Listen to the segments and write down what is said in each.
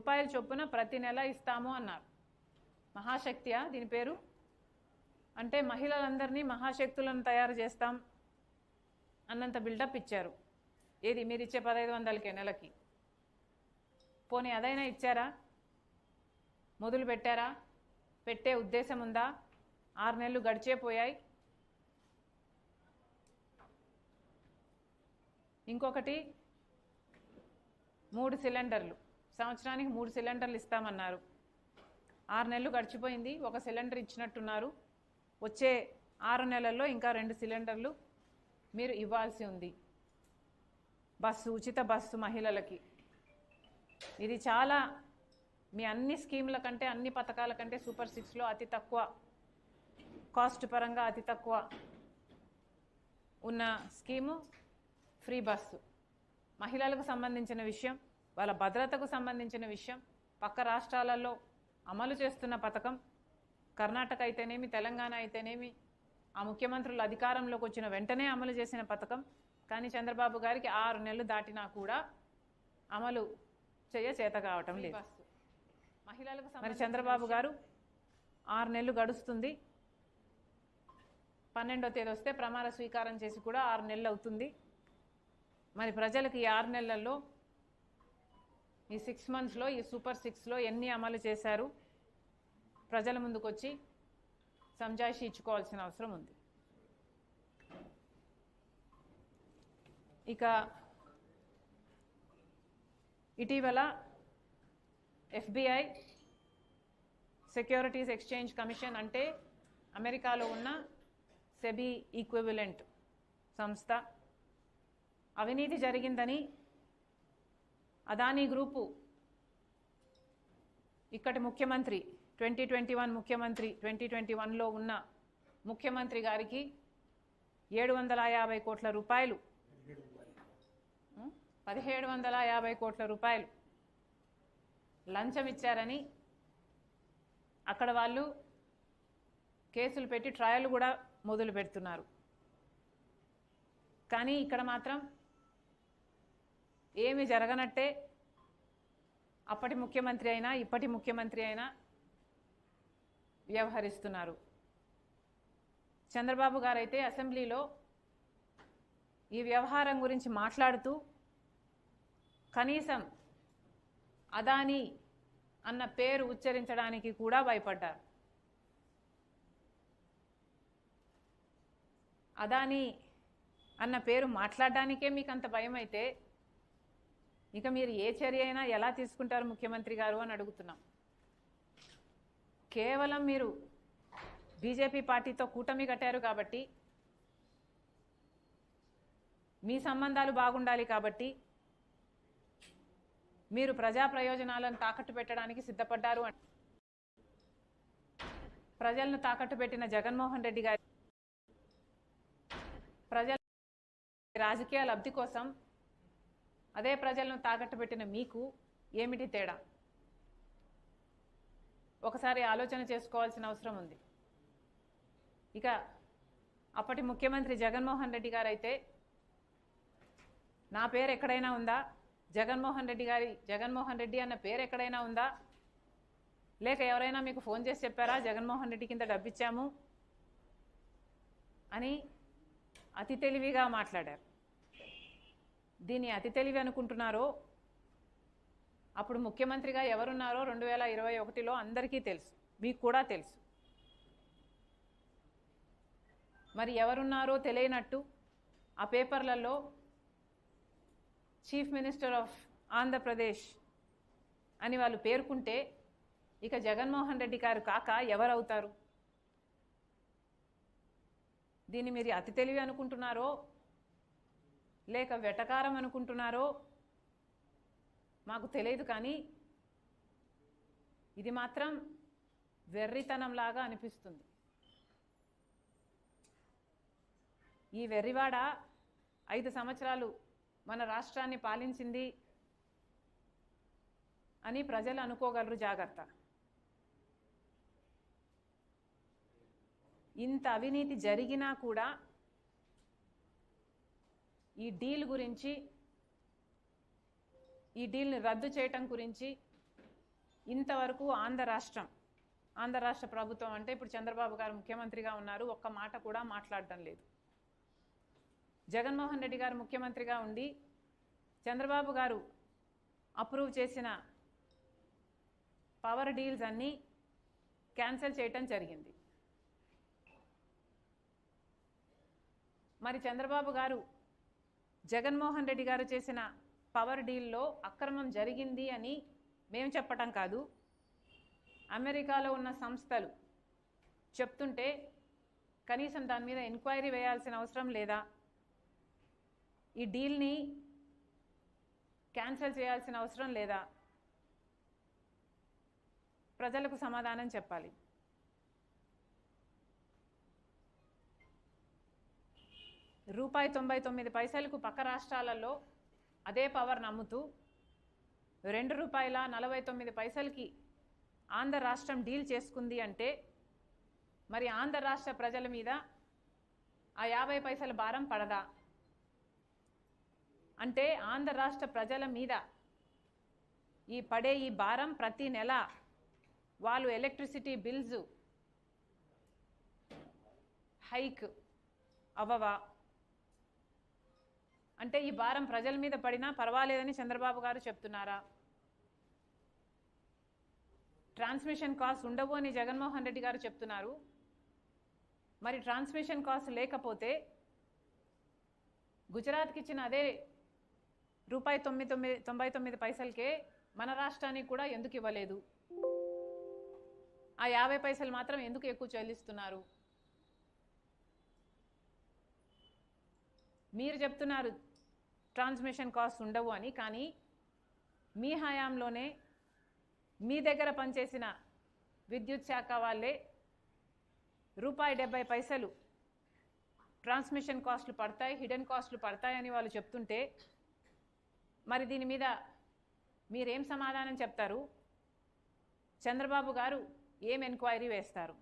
రూపాయల చొప్పున ప్రతి నెల ఇస్తాము అన్నారు. మహాశక్తియా దీని పేరు? అంటే మహిళలందరినీ మహాశక్తులను తయారు చేస్తాం అన్నంత బిల్డప్ ఇచ్చారు. ఏది? మీరు ఇచ్చే పదహైదు వందలకే నెలకి. పోనీ అదైనా ఇచ్చారా? మొదలు పెట్టారా? పెట్టే ఉద్దేశం ఉందా? ఆరు నెలలు గడిచే పోయాయి. ఇంకొకటి మూడు సిలిండర్లు. సంవత్సరానికి మూడు సిలిండర్లు ఇస్తామన్నారు. ఆరు నెలలు గడిచిపోయింది ఒక సిలిండర్ ఇచ్చినట్టున్నారు. వచ్చే ఆరు నెలల్లో ఇంకా రెండు సిలిండర్లు మీరు ఇవ్వాల్సి ఉంది. బస్సు ఉచిత బస్సు మహిళలకి. ఇది చాలా మీ అన్ని స్కీముల కంటే అన్ని పథకాల కంటే సూపర్ సిక్స్లో అతి తక్కువ కాస్ట్ పరంగా అతి తక్కువ ఉన్న స్కీము ఫ్రీ బస్సు. మహిళలకు సంబంధించిన విషయం వాళ్ళ భద్రతకు సంబంధించిన విషయం పక్క రాష్ట్రాలలో అమలు చేస్తున్న పథకం కర్ణాటక అయితేనేమి తెలంగాణ అయితేనేమి ఆ ముఖ్యమంత్రులు అధికారంలోకి వచ్చిన వెంటనే అమలు చేసిన పథకం. కానీ చంద్రబాబు గారికి ఆరు నెలలు దాటినా కూడా అమలు చేయ చేత కావటం లేదు. మహిళలకు మరి చంద్రబాబు గారు ఆరు నెలలు గడుస్తుంది. పన్నెండో తేదీ వస్తే ప్రమాణ స్వీకారం చేసి కూడా ఆరు నెలలు అవుతుంది. మరి ప్రజలకు ఈ ఆరు నెలల్లో ఈ సిక్స్ మంత్స్లో ఈ సూపర్ సిక్స్లో ఎన్ని అమలు చేశారు? ప్రజల ముందుకు వచ్చి సంజాయిషి ఇచ్చుకోవాల్సిన అవసరం ఉంది. ఇక ఇటీవల ఎఫ్బిఐ సెక్యూరిటీస్ ఎక్స్చేంజ్ కమిషన్ అంటే అమెరికాలో ఉన్న సెబీ ఈక్వివలెంట్ సంస్థ. అవినీతి జరిగిందని అదానీ గ్రూపు. ఇక్కడి ముఖ్యమంత్రి ట్వంటీ ట్వంటీ వన్ ముఖ్యమంత్రి ట్వంటీ ట్వంటీ వన్లో ఉన్న ముఖ్యమంత్రి గారికి ఏడు వందల యాభై కోట్ల రూపాయలు. పదిహేడు వందల యాభై కోట్ల రూపాయలు లంచం ఇచ్చారని అక్కడ వాళ్ళు కేసులు పెట్టి ట్రయల్ కూడా మొదలు పెడుతున్నారు కానీ ఇక్కడ మాత్రం ఏమి జరగనట్టే అప్పటి ముఖ్యమంత్రి అయినా ఇప్పటి ముఖ్యమంత్రి అయినా వ్యవహరిస్తున్నారు. చంద్రబాబు గారైతే అసెంబ్లీలో ఈ వ్యవహారం గురించి మాట్లాడుతూ కనీసం అదానీ అన్న పేరు ఉచ్చరించడానికి కూడా భయపడ్డారు. అదానీ అన్న పేరు మాట్లాడడానికే మీకు అంత భయం అయితే ఇక మీరు ఏ చర్య అయినా ఎలా తీసుకుంటారు ముఖ్యమంత్రి గారు అని అడుగుతున్నాం. కేవలం మీరు బీజేపీ పార్టీతో కూటమి కట్టారు కాబట్టి మీ సంబంధాలు బాగుండాలి కాబట్టి మీరు ప్రజా ప్రయోజనాలను తాకట్టు పెట్టడానికి సిద్ధపడ్డారు అని. ప్రజలను తాకట్టు పెట్టిన జగన్మోహన్ రెడ్డి గారి ప్రజల రాజకీయ లబ్ధి కోసం అదే ప్రజలను తాకట్టు పెట్టిన మీకు ఏమిటి తేడా? ఒకసారి ఆలోచన చేసుకోవాల్సిన అవసరం ఉంది. ఇక అప్పటి ముఖ్యమంత్రి జగన్మోహన్ రెడ్డి గారు అయితే నా పేరు ఎక్కడైనా ఉందా? జగన్మోహన్ రెడ్డి గారి జగన్మోహన్ రెడ్డి అన్న పేరు ఎక్కడైనా ఉందా? లేక ఎవరైనా మీకు ఫోన్ చేసి చెప్పారా? జగన్మోహన్ రెడ్డి కింద డబ్బిచ్చాము అని అతి తెలివిగా మాట్లాడారు. దీన్ని అతి తెలివి అనుకుంటున్నారో? అప్పుడు ముఖ్యమంత్రిగా ఎవరున్నారో రెండు వేల ఇరవై ఒకటిలో అందరికీ తెలుసు. మీకు కూడా తెలుసు. మరి ఎవరున్నారో తెలియనట్టు ఆ పేపర్లలో చీఫ్ మినిస్టర్ ఆఫ్ ఆంధ్రప్రదేశ్ అని వాళ్ళు పేర్కొంటే ఇక జగన్మోహన్ రెడ్డి గారు కాక ఎవరవుతారు? దీన్ని మీరు అతి తెలివి అనుకుంటున్నారో? లేక వెటకారం అనుకుంటున్నారో మాకు తెలియదు కానీ ఇది మాత్రం వెర్రితనంలాగా అనిపిస్తుంది. ఈ వెర్రివాడ ఐదు సంవత్సరాలు మన రాష్ట్రాన్ని పాలించింది అని ప్రజలు అనుకోగలరు జాగ్రత్త. ఇంత అవినీతి జరిగినా కూడా ఈ డీల్ గురించి ఈ డీల్ని రద్దు చేయటం గురించి ఇంతవరకు ఆంధ్ర రాష్ట్రం ఆంధ్ర రాష్ట్ర ప్రభుత్వం అంటే ఇప్పుడు చంద్రబాబు గారు ముఖ్యమంత్రిగా ఉన్నారు ఒక్క మాట కూడా మాట్లాడటం లేదు. జగన్మోహన్ రెడ్డి గారు ముఖ్యమంత్రిగా ఉండి చంద్రబాబు గారు అప్రూవ్ చేసిన పవర్ డీల్స్ అన్నీ క్యాన్సిల్ చేయటం జరిగింది. మరి చంద్రబాబు గారు జగన్మోహన్ రెడ్డి గారు చేసిన పవర్ డీల్లో అక్రమం జరిగింది అని మేము చెప్పటం కాదు. అమెరికాలో ఉన్న సంస్థలు చెప్తుంటే కనీసం దాని మీద ఎంక్వైరీ వేయాల్సిన అవసరం లేదా? ఈ డీల్ని క్యాన్సిల్ చేయాల్సిన అవసరం లేదా? ప్రజలకు సమాధానం చెప్పాలి. రూపాయి తొంభై తొమ్మిది పైసలకు పక్క రాష్ట్రాలలో అదే పవర్ నమ్ముతూ రెండు రూపాయల నలభై తొమ్మిది పైసలకి ఆంధ్ర రాష్ట్రం డీల్ చేసుకుంది అంటే మరి ఆంధ్ర రాష్ట్ర ప్రజల మీద ఆ యాభై పైసల భారం పడదా? అంటే ఆంధ్ర రాష్ట్ర ప్రజల మీద ఈ పడే ఈ భారం ప్రతి నెల వాళ్ళు ఎలక్ట్రిసిటీ బిల్స్ హైక్ అవవా? అంటే ఈ భారం ప్రజల మీద పడినా పర్వాలేదని చంద్రబాబు గారు చెప్తున్నారా? ట్రాన్స్మిషన్ కాస్ట్ ఉండవు అని జగన్మోహన్ రెడ్డి గారు చెప్తున్నారు. మరి ట్రాన్స్మిషన్ కాస్ట్ లేకపోతే గుజరాత్కి ఇచ్చిన అదే రూపాయి తొమ్మిది తొమ్మిది తొంభై తొమ్మిది పైసలకే మన రాష్ట్రానికి కూడా ఎందుకు ఇవ్వలేదు? ఆ యాభై పైసలు మాత్రం ఎందుకు ఎక్కువ చెల్లిస్తున్నారు? మీరు చెప్తున్నారు ట్రాన్స్మిషన్ కాస్ట్ ఉండవు అని కానీ మీ హయాంలోనే మీ దగ్గర పనిచేసిన విద్యుత్ శాఖ వాళ్ళే రూపాయి డెబ్బై పైసలు ట్రాన్స్మిషన్ కాస్ట్లు పడతాయి హిడెన్ కాస్ట్లు పడతాయని వాళ్ళు చెప్తుంటే మరి దీని మీద మీరేం సమాధానం చెప్తారు? చంద్రబాబు గారు ఏం ఎంక్వైరీ వేస్తారు?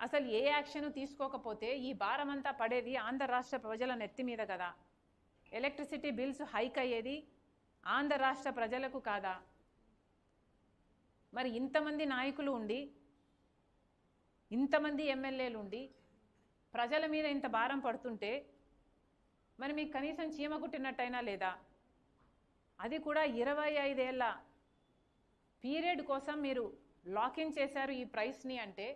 అసలు ఏ యాక్షన్ తీసుకోకపోతే ఈ భారం అంతా పడేది ఆంధ్ర రాష్ట్ర ప్రజల నెత్తి మీద కదా. ఎలక్ట్రిసిటీ బిల్స్ హైక్ అయ్యేది ఆంధ్ర రాష్ట్ర ప్రజలకు కాదా? మరి ఇంతమంది నాయకులు ఉండి ఇంతమంది ఎమ్మెల్యేలు ఉండి ప్రజల మీద ఇంత భారం పడుతుంటే మరి మీకు కనీసం చీమ కుట్టినట్టయినా లేదా? అది కూడా ఇరవై ఐదేళ్ళ పీరియడ్ కోసం మీరు లాకిన్ చేశారు ఈ ప్రైస్ని అంటే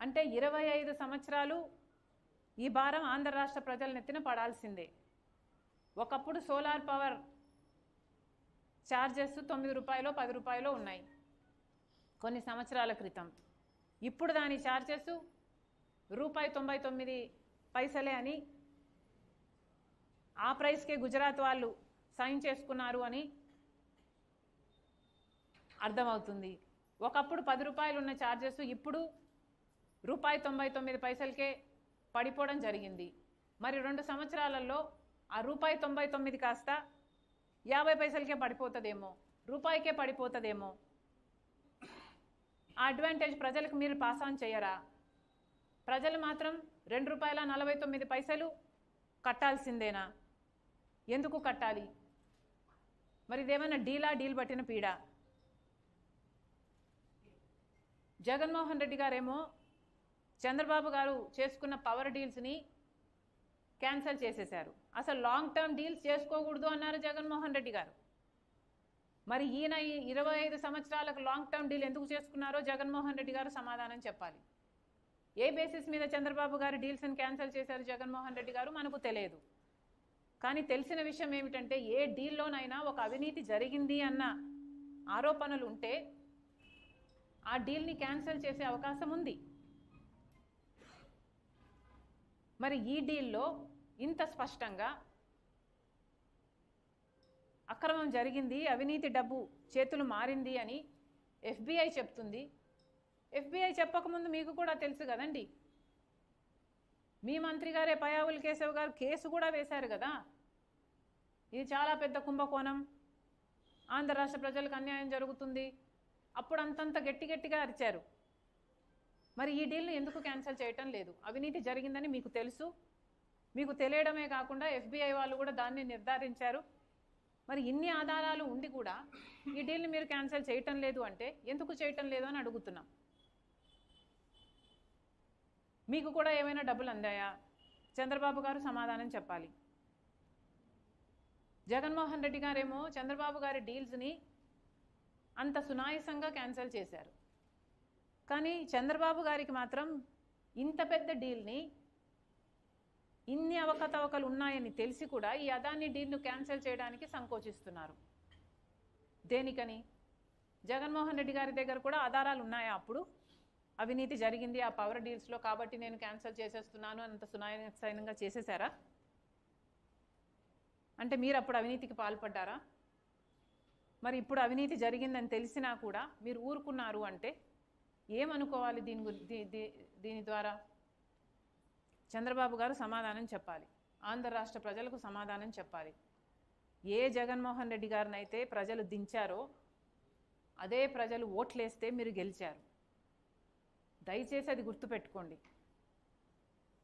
అంటే ఇరవై ఐదు సంవత్సరాలు ఈ భారం ఆంధ్ర రాష్ట్ర ప్రజల నెత్తిన పడాల్సిందే. ఒకప్పుడు సోలార్ పవర్ ఛార్జెస్ తొమ్మిది రూపాయలు పది రూపాయలు ఉన్నాయి కొన్ని సంవత్సరాల క్రితం. ఇప్పుడు దాని ఛార్జెస్ రూపాయి తొంభై తొమ్మిది పైసలే అని ఆ ప్రైస్కే గుజరాత్ వాళ్ళు సైన్ చేసుకున్నారు అని అర్థమవుతుంది. ఒకప్పుడు పది రూపాయలు ఉన్న ఛార్జెస్ ఇప్పుడు రూపాయి తొంభై తొమ్మిది పైసలకే పడిపోవడం జరిగింది. మరి రెండు సంవత్సరాలలో ఆ రూపాయి తొంభై తొమ్మిది కాస్త యాభై పైసలకే పడిపోతుందేమో రూపాయికే పడిపోతుందేమో. ఆ అడ్వాంటేజ్ ప్రజలకు మీరు పాస్ ఆన్ చేయరా? ప్రజలు మాత్రం రెండు రూపాయల నలభై తొమ్మిది పైసలు కట్టాల్సిందేనా? ఎందుకు కట్టాలి? మరి ఇదేమైనా డీలా డీల్ పట్టిన పీడ? జగన్మోహన్ రెడ్డి గారేమో చంద్రబాబు గారు చేసుకున్న పవర్ డీల్స్ని క్యాన్సిల్ చేసేశారు. అసలు లాంగ్ టర్మ్ డీల్స్ చేసుకోకూడదు అన్నారు జగన్మోహన్ రెడ్డి గారు. మరి ఈయన ఈ ఇరవై ఐదు సంవత్సరాలకు లాంగ్ టర్మ్ డీల్ ఎందుకు చేసుకున్నారో జగన్మోహన్ రెడ్డి గారు సమాధానం చెప్పాలి. ఏ బేసిస్ మీద చంద్రబాబు గారు డీల్స్ని క్యాన్సిల్ చేశారు జగన్మోహన్ రెడ్డి గారు మనకు తెలియదు. కానీ తెలిసిన విషయం ఏమిటంటే ఏ డీల్లోనైనా ఒక అవినీతి జరిగింది అన్న ఆరోపణలు ఉంటే ఆ డీల్ని క్యాన్సిల్ చేసే అవకాశం ఉంది. మరి ఈ డీల్లో ఇంత స్పష్టంగా అక్రమం జరిగింది అవినీతి డబ్బు చేతులు మారింది అని ఎఫ్బిఐ చెప్తుంది. ఎఫ్బిఐ చెప్పకముందు మీకు కూడా తెలుసు కదండి. మీ మంత్రి గారే పయావుల్ కేశవ్ గారు కేసు కూడా వేశారు కదా. ఇది చాలా పెద్ద కుంభకోణం. ఆంధ్ర రాష్ట్ర ప్రజలకు అన్యాయం జరుగుతుంది. అప్పుడు అంతంత గట్టి గట్టిగా అరిచారు. మరి ఈ డీల్ను ఎందుకు క్యాన్సిల్ చేయటం లేదు? అవినీతి జరిగిందని మీకు తెలుసు. మీకు తెలియడమే కాకుండా ఎఫ్బిఐ వాళ్ళు కూడా దాన్ని నిర్ధారించారు. మరి ఇన్ని ఆధారాలు ఉండి కూడా ఈ డీల్ని మీరు క్యాన్సిల్ చేయటం లేదు అంటే ఎందుకు చేయటం లేదు అని అడుగుతున్నాం. మీకు కూడా ఏమైనా డబ్బులు అందాయా? చంద్రబాబు గారు సమాధానం చెప్పాలి. జగన్మోహన్ రెడ్డి గారేమో చంద్రబాబు గారి డీల్స్ని అంత సునాయసంగా క్యాన్సిల్ చేశారు. కానీ చంద్రబాబు గారికి మాత్రం ఇంత పెద్ద డీల్ని ఇన్ని అవకతవకలు ఉన్నాయని తెలిసి కూడా ఈ అదాని డీల్ను క్యాన్సిల్ చేయడానికి సంకోచిస్తున్నారు. దేనికని? జగన్మోహన్ రెడ్డి గారి దగ్గర కూడా ఆధారాలు ఉన్నాయా అప్పుడు? అవినీతి జరిగింది ఆ పవర్ డీల్స్లో కాబట్టి నేను క్యాన్సిల్ చేసేస్తున్నాను అంత సునాయసైనంగా చేసేసారా అంటే మీరు అప్పుడు అవినీతికి పాల్పడ్డారా? మరి ఇప్పుడు అవినీతి జరిగిందని తెలిసినా కూడా మీరు ఊరుకున్నారు అంటే ఏమనుకోవాలి దీని గురి దీ- దీని ద్వారా? చంద్రబాబు గారు సమాధానం చెప్పాలి. ఆంధ్ర రాష్ట్ర ప్రజలకు సమాధానం చెప్పాలి. ఏ జగన్మోహన్ రెడ్డి గారినైతే ప్రజలు దించారో అదే ప్రజలు ఓట్లేస్తే మీరు గెలిచారు. దయచేసి అది గుర్తుపెట్టుకోండి.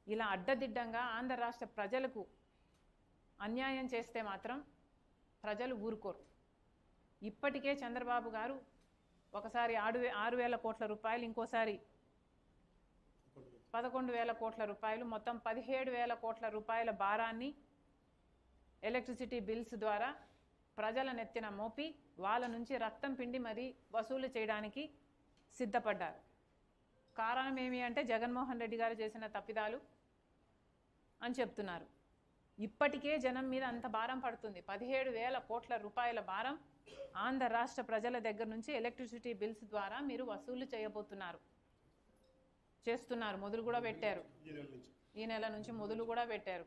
ఇలా అడ్డదిడ్డంగా ఆంధ్ర రాష్ట్ర ప్రజలకు అన్యాయం చేస్తే మాత్రం ప్రజలు ఊరుకోరు. ఇప్పటికే చంద్రబాబు గారు ఒకసారి ఆరు వే ఆరు వేల కోట్ల రూపాయలు ఇంకోసారి పదకొండు వేల కోట్ల రూపాయలు మొత్తం పదిహేడు వేల కోట్ల రూపాయల భారాన్ని ఎలక్ట్రిసిటీ బిల్స్ ద్వారా ప్రజల నెత్తిన మోపి వాళ్ళ నుంచి రక్తం పిండి మరీ వసూలు చేయడానికి సిద్ధపడ్డారు. కారణం ఏమి అంటే జగన్మోహన్ రెడ్డి గారు చేసిన తప్పిదాలు అని చెప్తున్నారు. ఇప్పటికే జనం మీద అంత భారం పడుతుంది. పదిహేడు వేల కోట్ల రూపాయల భారం ఆంధ్ర రాష్ట్ర ప్రజల దగ్గర నుంచి ఎలక్ట్రిసిటీ బిల్స్ ద్వారా మీరు వసూలు చేయబోతున్నారు. చేస్తున్నారు. మొదలు కూడా పెట్టారు. ఈ నెల నుంచి మొదలు కూడా పెట్టారు.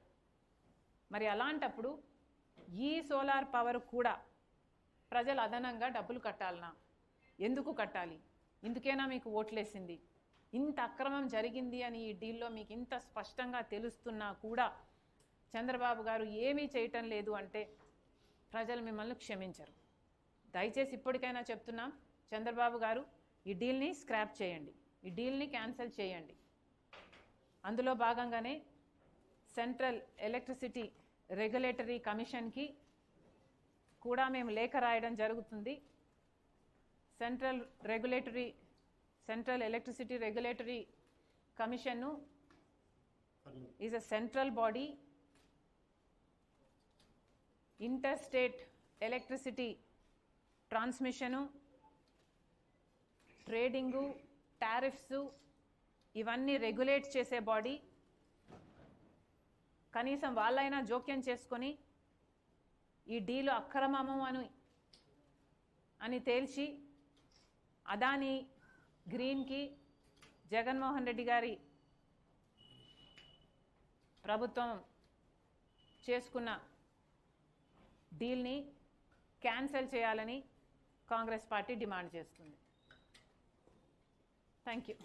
మరి అలాంటప్పుడు ఈ సోలార్ పవర్ కూడా ప్రజలు అదనంగా డబ్బులు కట్టాలనా? ఎందుకు కట్టాలి? ఇందుకేనా మీకు ఓట్లేసింది? ఇంత అక్రమం జరిగింది అని ఈ డీల్లో మీకు ఇంత స్పష్టంగా తెలుస్తున్నా కూడా చంద్రబాబు గారు ఏమీ చేయటం లేదు అంటే ప్రజలు మిమ్మల్ని క్షమించరు. దయచేసి ఇప్పటికైనా చెప్తున్నాం చంద్రబాబు గారు ఈ డీల్ని స్క్రాప్ చేయండి. ఈ డీల్ని క్యాన్సిల్ చేయండి. అందులో భాగంగానే సెంట్రల్ ఎలక్ట్రిసిటీ రెగ్యులేటరీ కమిషన్కి కూడా మేము లేఖ రాయడం జరుగుతుంది. Central regulatory central electricity regulatory కమిషన్ను is a central body inter state electricity transmission trading tariffs ఇవన్నీ రెగ్యులేట్ చేసే బాడీ. కనీసం వాళ్ళైనా జోక్యం చేసుకొని ఈ డీలు అక్రమము అని అని తేల్చి అదాని గ్రీన్కి జగన్మోహన్ రెడ్డి గారి ప్రభుత్వం చేసుకున్న డీల్ని క్యాన్సిల్ చేయాలని కాంగ్రెస్ పార్టీ డిమాండ్ చేస్తుంది. Thank you.